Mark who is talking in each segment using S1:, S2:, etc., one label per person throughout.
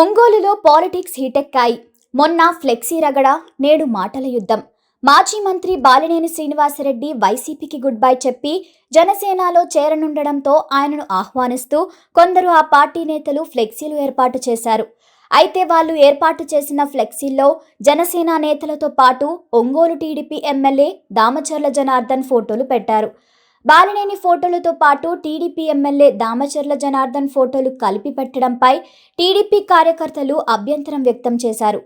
S1: ఒంగోలులో పాలిటిక్స్ హీటెక్కాయి. మొన్న ఫ్లెక్సీ రగడ నేడు మాటల యుద్ధం. మాజీ మంత్రి బాలినేని శ్రీనివాసరెడ్డి వైసీపీకి గుడ్ బై చెప్పి జనసేనలో చేరనుండడంతో ఆయనను ఆహ్వానిస్తూ కొందరు ఆ పార్టీ నేతలు ఫ్లెక్సీలు ఏర్పాటు చేశారు. అయితే వాళ్ళు ఏర్పాటు చేసిన ఫ్లెక్సీల్లో జనసేన నేతలతో పాటు ఒంగోలు టీడీపీ ఎమ్మెల్యే దామచర్ల జనార్దన్ ఫోటోలు పెట్టారు. బాలినేని ఫోటోలతో పాటు టీడీపీ ఎమ్మెల్యే దామచర్ల జనార్దన్ ఫోటోలు కలిపి పెట్టడంపై టీడీపీ కార్యకర్తలు అభ్యంతరం వ్యక్తం చేశారు.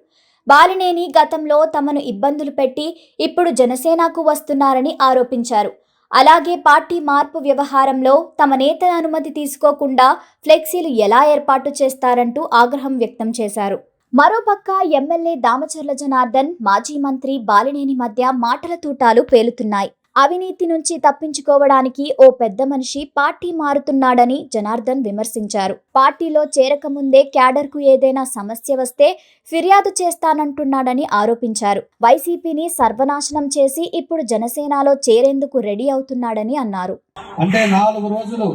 S1: బాలినేని గతంలో తమను ఇబ్బందులు పెట్టి ఇప్పుడు జనసేనకు వస్తున్నారని ఆరోపించారు. అలాగే పార్టీ మార్పు వ్యవహారంలో తమ నేతల అనుమతి తీసుకోకుండా ఫ్లెక్సీలు ఎలా ఏర్పాటు చేస్తారంటూ ఆగ్రహం వ్యక్తం చేశారు. మరోపక్క ఎమ్మెల్యే దామచర్ల జనార్దన్ మాజీ మంత్రి బాలినేని మధ్య మాటల తూటాలు పేలుతున్నాయి. అవినీతి నుంచి తప్పించుకోవడానికి ఓ పెద్ద మనిషి పార్టీ మారుతున్నాడని జనార్దన్ విమర్శించారు. పార్టీలో చేరకముందే క్యాడర్కు ఏదైనా సమస్య వస్తే ఫిర్యాదు చేస్తానంటున్నాడని ఆరోపించారు. వైసీపీని సర్వనాశనం చేసి ఇప్పుడు జనసేనలో చేరేందుకు రెడీ అవుతున్నాడని అన్నారు.
S2: అంటే నాలుగు రోజులు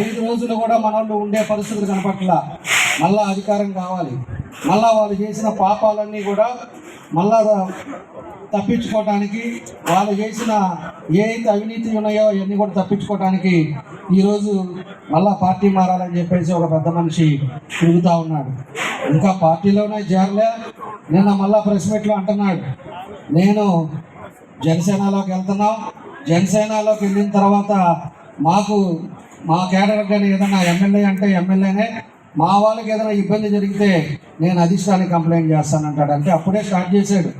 S2: ఐదు రోజులు కూడా మనల్ని ఉండే పరిస్థితులు కనపట్ల. మళ్ళా అధికారం కావాలి. మళ్ళా వాళ్ళు చేసిన పాపాలన్నీ కూడా మళ్ళా తప్పించుకోవటానికి వాళ్ళు చేసిన ఏ అవినీతి ఉన్నాయో అవన్నీ కూడా తప్పించుకోవటానికి ఈరోజు మళ్ళా పార్టీ మారాలని చెప్పేసి ఒక పెద్ద మనిషి తిరుగుతూ ఉన్నాడు. ఇంకా పార్టీలోనే చేరలే. నిన్న మళ్ళా ప్రెస్ మీట్లో అంటున్నాడు నేను జనసేనలోకి వెళ్తున్నాం. జనసేనలోకి వెళ్ళిన తర్వాత మాకు మా కేడర్ కానీ ఏదైనా ఎమ్మెల్యే అంటే ఎమ్మెల్యేనే. మా వాళ్ళకి ఏదైనా ఇబ్బంది జరిగితే నేను అధిష్టానికి కంప్లైంట్ చేస్తానంటాడు. అంటే అప్పుడే స్టార్ట్ చేశాడు.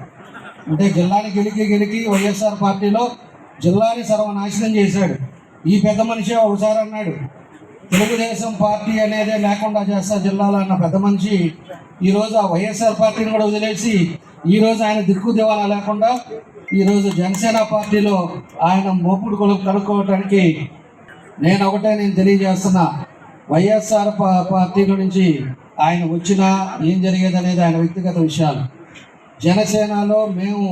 S2: అంటే జిల్లాని గెలికి గెలికి వైఎస్ఆర్ పార్టీలో జిల్లాని సర్వనాశనం చేశాడు. ఈ పెద్ద మనిషి ఒకసారి అన్నాడు తెలుగుదేశం పార్టీ అనేదే లేకుండా చేస్తా జిల్లాలో అన్న పెద్ద మనిషి ఈరోజు ఆ వైఎస్ఆర్ పార్టీని కూడా వదిలేసి ఈరోజు ఆయన దిక్కు దివాలా లేకుండా ఈరోజు జనసేన పార్టీలో ఆయన మోపుడు కొలు కనుక్కోవటానికి నేను ఒకటే నేను తెలియజేస్తున్నా. వైఎస్ఆర్ పార్టీ పార్టీలో నుంచి ఆయన వచ్చినా ఏం జరిగేది అనేది ఆయన వ్యక్తిగత విషయాలు. జనసేనలో మేము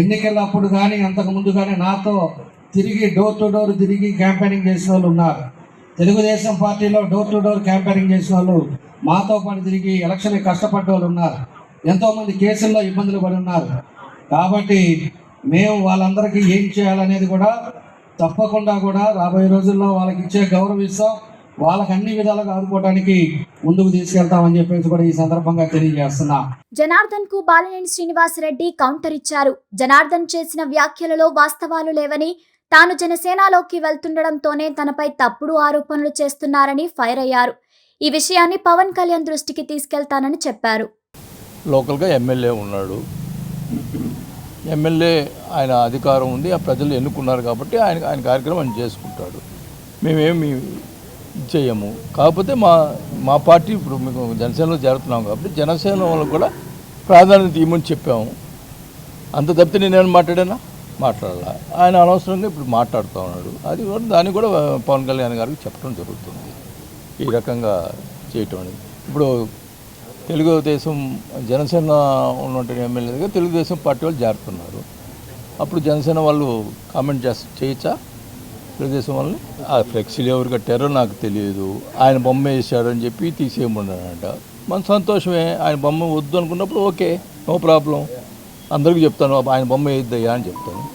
S2: ఎన్నికలప్పుడు కానీ అంతకుముందు కానీ నాతో తిరిగి డోర్ టు డోర్ తిరిగి క్యాంపెయినింగ్ చేసిన వాళ్ళు ఉన్నారు. తెలుగుదేశం పార్టీలో డోర్ టు డోర్ క్యాంపెయినింగ్ చేసిన వాళ్ళు మాతో పాటు తిరిగి ఎలక్షన్ కష్టపడ్డ వాళ్ళు ఉన్నారు. ఎంతోమంది కేసుల్లో ఇబ్బందులు పడి ఉన్నారు. కాబట్టి మేము వాళ్ళందరికీ ఏం చేయాలనేది కూడా తప్పకుండా కూడా రాబోయే రోజుల్లో వాళ్ళకి ఇచ్చే గౌరవిస్తాం. వాళ్ళకి అన్ని విధాలుగా ఆదుకోవడానికి ముందుకు తీసుకెళ్తామని చెప్పేసి కూడా ఈ సందర్భంగా తెలియజేస్తున్నా.
S1: జనార్దన్కు బాలినేని శ్రీనివాసరెడ్డి కౌంటర్ ఇచ్చారు. జనార్దన్ చేసిన వ్యాఖ్యలలో వాస్తవాలు లేవని తాను జనసేనలోకి వెళ్తుండడంతోనే తనపై తప్పుడు ఆరోపణలు చేస్తున్నారని ఫైర్ అయ్యారు. ఈ విషయాన్ని పవన్ కళ్యాణ్ దృష్టికి తీసుకెళ్తానని చెప్పారు.
S3: లోకల్గా ఎమ్మెల్యే ఉన్నాడు. ఎమ్మెల్యే ఆయన అధికారం ఉంది ఆ ప్రజలు ఎన్నుకున్నారు కాబట్టి ఆయన ఆయన కార్యక్రమం ఆయన చేసుకుంటాడు. మేమేమి చేయము. కాకపోతే మా మా పార్టీ ఇప్పుడు మీకు జనసేనలో చేరుతున్నాం కాబట్టి జనసేన వాళ్ళకు కూడా ప్రాధాన్యత ఇవ్వమని చెప్పాము. అంత తప్పితే నేనేమైనా మాట్లాడానా? మాట్లాడాల? ఆయన అనవసరంగా ఇప్పుడు మాట్లాడుతూ ఉన్నాడు. అది కూడా దాన్ని కూడా పవన్ కళ్యాణ్ గారికి చెప్పడం జరుగుతుంది. ఈ రకంగా చేయటం అనేది ఇప్పుడు తెలుగుదేశం జనసేన ఉన్నటువంటి ఎమ్మెల్యే దగ్గర తెలుగుదేశం పార్టీ వాళ్ళు చేరుతున్నారు అప్పుడు జనసేన వాళ్ళు కామెంట్ చేస్త చేయొచ్చా? తెలుగుదేశం వాళ్ళని ఆ ఫ్లెక్సీలు ఎవరు కట్టారో నాకు తెలియదు. ఆయన బొమ్మ వేసాడని చెప్పి తీసేయమన్నాడంట. మన సంతోషమే ఆయన బొమ్మ వద్దు అనుకున్నప్పుడు ఓకే నో ప్రాబ్లం. అందరికీ చెప్తాను ఆయన బొమ్మ వేయద్దయ్యా అని చెప్తాను.